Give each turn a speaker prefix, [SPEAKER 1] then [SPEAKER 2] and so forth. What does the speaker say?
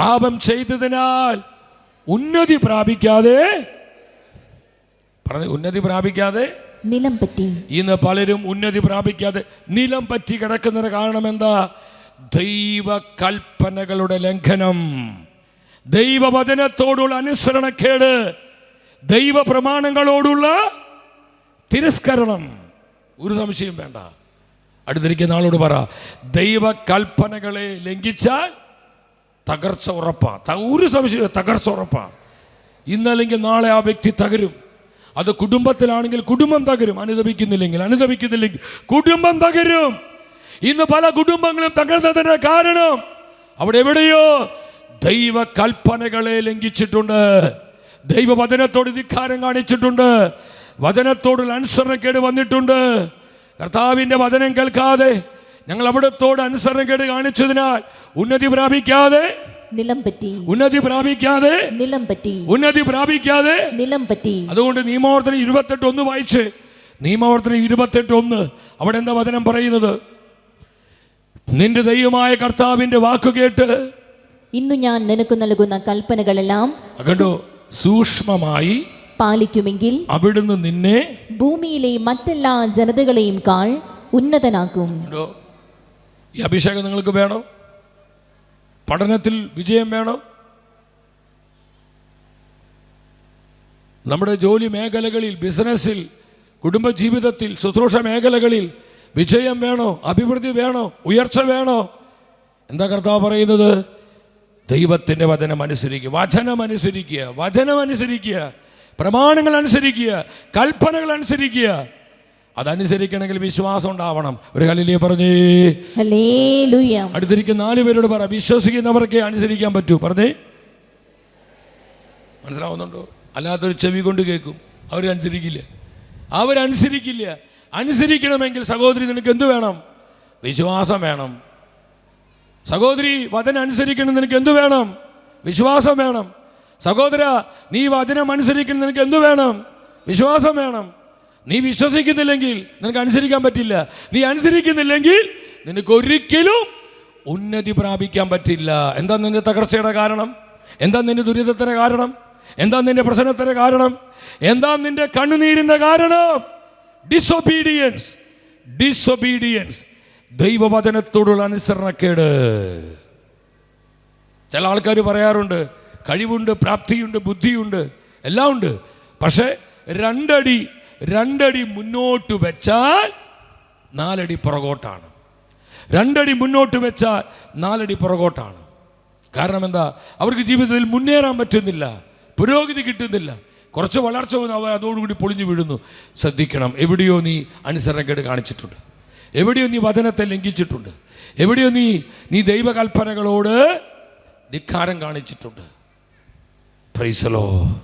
[SPEAKER 1] പാപം ചെയ്തതിനാൽ ഉന്നതി പ്രാപിക്കാതെ പറഞ്ഞു ഉന്നതി പ്രാപിക്കാതെ
[SPEAKER 2] നിലം പറ്റി.
[SPEAKER 1] ഇന്ന് പലരും ഉന്നതി പ്രാപിക്കാതെ നിലം പറ്റി കിടക്കുന്നതിന് കാരണം എന്താ? ദൈവ കൽപ്പനകളുടെ ലംഘനം. ദൈവവചനത്തോടുള്ള അനുസരണക്കേട്. ദൈവ പ്രമാണങ്ങളോടുള്ള തിരസ്കരണം. ഒരു സംശയം വേണ്ട. അടുത്തിരിക്കുന്ന ആളോട് പറ ദൈവ കൽപ്പനകളെ ലംഘിച്ചാൽ തകർച്ച ഉറപ്പാണ് ഒരു സംശയം തകർച്ച ഉറപ്പാണ് ഇന്നല്ലെങ്കിൽ നാളെ ആ വ്യക്തി തകരും. അത് കുടുംബത്തിലാണെങ്കിൽ കുടുംബം തകരും. അനുദപിക്കുന്നില്ലെങ്കിൽ അനുദപിക്കുന്നില്ലെങ്കിൽ കുടുംബം തകരും. ഇന്ന് പല കുടുംബങ്ങളും തകർന്നതിന് കാരണം അവിടെ എവിടെയോ ദൈവ കൽപ്പനകളെ ലംഘിച്ചിട്ടുണ്ട്. ദൈവ വചനത്തോട് ധിക്കാരം കാണിച്ചിട്ടുണ്ട്. വചനത്തോടുള്ള അനുസരണക്കേട് വന്നിട്ടുണ്ട്. കർത്താവിന്റെ വചനം കേൾക്കാതെ ഞങ്ങൾ അവിടത്തോട് അനുസരണക്കേട് കാണിച്ചതിനാൽ ഉന്നതി പ്രാപിക്കാതെ
[SPEAKER 2] നിലം പറ്റി.
[SPEAKER 1] ഉന്നതി പ്രാപിക്കാതെ
[SPEAKER 2] നിലം പറ്റി.
[SPEAKER 1] ഉന്നതി പ്രാപിക്കാതെ
[SPEAKER 2] നിലം പറ്റി.
[SPEAKER 1] അതുകൊണ്ട് നിയമവർത്തനം ഇരുപത്തെട്ട് ഒന്ന് വായിച്ച് നിയമവർത്തനം ഇരുപത്തെട്ട് ഒന്ന് അവിടെ എന്താ വചനം പറയുന്നത്? നിന്റെ ദൈവമായ കർത്താവിന്റെ വാക്ക് കേട്ട്
[SPEAKER 2] ഇന്നു ഞാൻ നിനക്ക് നൽകുന്ന കൽപ്പനകളെല്ലാം
[SPEAKER 1] കണ്ടോ? സൂക്ഷ്മമായി
[SPEAKER 2] പാലിക്കുമെങ്കിൽ
[SPEAKER 1] അവിടുന്ന് നിന്നെ
[SPEAKER 2] ഭൂമിയിലെ മറ്റെല്ലാ ജനതകളെയും കാൾ ഉന്നതനാക്കും.
[SPEAKER 1] ഈ അഭിഷേകം നിങ്ങൾക്ക് വേണോ. പഠനത്തിൽ വിജയം വേണോ. നമ്മുടെ ജോലി മേഖലകളിൽ ബിസിനസ്സിൽ കുടുംബജീവിതത്തിൽ ശുശ്രൂഷ മേഖലകളിൽ വിജയം വേണോ? അഭിവൃദ്ധി വേണോ? ഉയർച്ച വേണോ? എന്താ കർത്താവ് പറയുന്നത്? ദൈവത്തിന്റെ വചനം അനുസരിക്കുക വചനം അനുസരിക്കുക വചനം അനുസരിക്കുക പ്രമാണങ്ങൾ അനുസരിക്കുക കൽപ്പനകൾ അനുസരിക്കുക. അതനുസരിക്കണമെങ്കിൽ വിശ്വാസം ഉണ്ടാവണം. ഒരു കലിലേ പറഞ്ഞേ. അടുത്തിരിക്കുന്ന നാല് പേരോട് പറ വിശ്വസിക്കുന്നവർക്ക് അനുസരിക്കാൻ പറ്റൂ. പറഞ്ഞേ. മനസ്സിലാവുന്നുണ്ടോ? അല്ലാത്തൊരു ചെവി കൊണ്ട് കേൾക്കും. അവരനുസരിക്കില്ല അവരനുസരിക്കില്ല. അനുസരിക്കണമെങ്കിൽ സഹോദരി നിനക്ക് എന്ത് വേണം? വിശ്വാസം വേണം. സഹോദരി വചന അനുസരിക്കണം നിനക്ക് എന്ത് വേണം? വിശ്വാസം വേണം. സഹോദര നീ വചനം അനുസരിക്കണം നിനക്ക് എന്ത് വേണം? വിശ്വാസം വേണം. നീ വിശ്വസിക്കുന്നില്ലെങ്കിൽ നിനക്ക് അനുസരിക്കാൻ പറ്റില്ല. നീ അനുസരിക്കുന്നില്ലെങ്കിൽ നിനക്ക് ഒരിക്കലും ഉന്നതി പ്രാപിക്കാൻ പറ്റില്ല. എന്താ നിന്റെ തകർച്ചയുടെ കാരണം? എന്താ നിന്റെ ദുരിതത്തിന് കാരണം? എന്താ നിന്റെ പ്രശ്നത്തിന് കാരണം? എന്താ നിന്റെ കണ്ണുനീരിന്റെ കാരണം? ഡിസൊബീഡിയൻസ് ഡിസൊബീഡിയൻസ് ദൈവവചനത്തോടുള്ള അനുസരണക്കേട്. ചില ആൾക്കാർ പറയാറുണ്ട് കഴിവുണ്ട് പ്രാപ്തിയുണ്ട് ബുദ്ധിയുണ്ട് എല്ലാം ഉണ്ട്. പക്ഷേ രണ്ടടി രണ്ടടി മുന്നോട്ട് വെച്ചാൽ നാലടി പുറകോട്ടാണ്. രണ്ടടി മുന്നോട്ട് വെച്ചാൽ നാലടി പുറകോട്ടാണ്. കാരണം എന്താ? അവർക്ക് ജീവിതത്തിൽ മുന്നേറാൻ പറ്റുന്നില്ല. പുരോഗതി കിട്ടുന്നില്ല. കുറച്ച് വളർച്ച വന്ന് അവർ അതോടുകൂടി പൊളിഞ്ഞു വീഴുന്നു. ശ്രദ്ധിക്കണം. എവിടെയോ നീ അനുസരണക്കേട് കാണിച്ചിട്ടുണ്ട്. എവിടെയോ നീ വചനത്തെ ലംഘിച്ചിട്ടുണ്ട്. എവിടെയോ നീ നീ ദൈവകൽപ്പനകളോട് ധിക്കാരം കാണിച്ചിട്ടുണ്ട്. പ്രൈസലോ